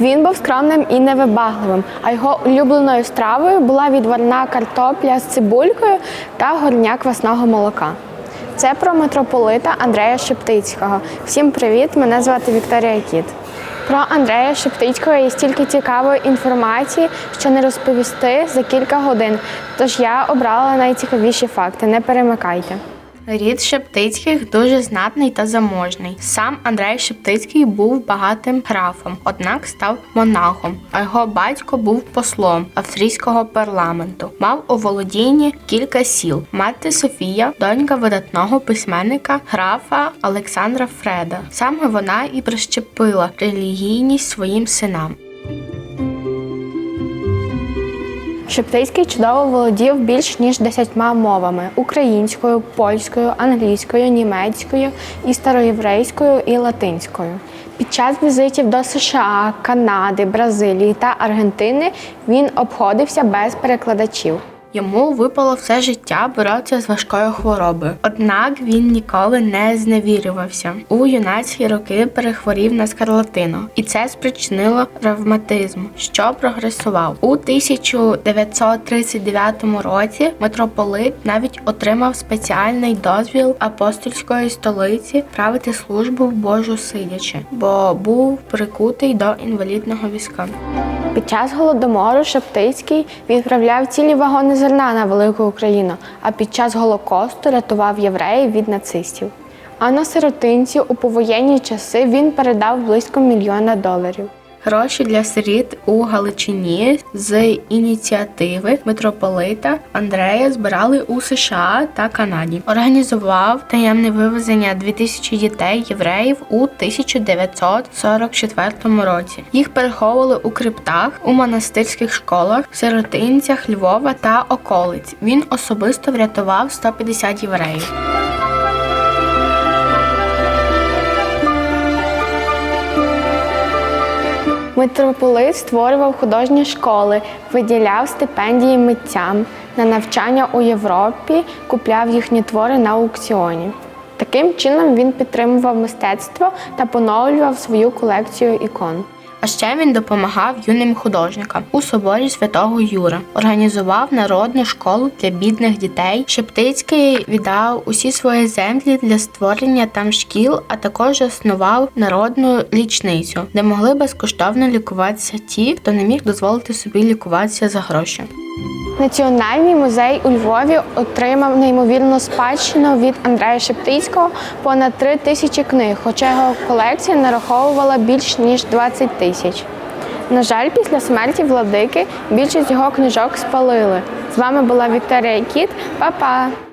Він був скромним і невибагливим, а його улюбленою стравою була відварна картопля з цибулькою та горня квасного молока. Це про митрополита Андрея Шептицького. Всім привіт! Мене звати Вікторія Кіт. Про Андрея Шептицького є стільки цікавої інформації, що не розповісти за кілька годин. Тож я обрала найцікавіші факти. Не перемикайте. Рід Шептицьких дуже знатний та заможний. Сам Андрей Шептицький був багатим графом, однак став монахом, а його батько був послом австрійського парламенту. Мав у володінні кілька сіл. Мати Софія, донька видатного письменника графа Олександра Фреда. Саме вона і прищепила релігійність своїм синам. Шептицький чудово володів більш ніж десятьма мовами: українською, польською, англійською, німецькою і староєврейською і латинською. Під час візитів до США, Канади, Бразилії та Аргентини він обходився без перекладачів. Йому випало все життя боротися з важкою хворобою. Однак він ніколи не зневірювався. У юнацькі роки перехворів на скарлатину, і це спричинило травматизм, що прогресував. У 1939 році митрополит навіть отримав спеціальний дозвіл апостольської столиці правити службу в Божу сидячи, бо був прикутий до інвалідного візка. Під час голодомору Шептицький відправляв цілі вагони зерна на велику Україну, а під час Голокосту рятував євреїв від нацистів. А на сиротинці у повоєнні часи він передав близько мільйона доларів. Гроші для сиріт у Галичині з ініціативи митрополита Андрея збирали у США та Канаді. Організував таємне вивезення 2000 дітей євреїв у 1944 році. Їх переховували у криптах, у монастирських школах, сиротинцях Львова та околиць. Він особисто врятував 150 євреїв. Митрополит створював художні школи, виділяв стипендії митцям на навчання у Європі, купляв їхні твори на аукціоні. Таким чином він підтримував мистецтво та поновлював свою колекцію ікон. А ще він допомагав юним художникам у соборі святого Юра, організував народну школу для бідних дітей. Шептицький віддав усі свої землі для створення там шкіл, а також заснував народну лічницю, де могли безкоштовно лікуватися ті, хто не міг дозволити собі лікуватися за гроші. Національний музей у Львові отримав неймовірну спадщину від Андрея Шептицького понад три тисячі книг, хоча його колекція нараховувала більш ніж 20 тисяч. На жаль, після смерті владики більшість його книжок спалили. З вами була Вікторія Кіт. Па-па!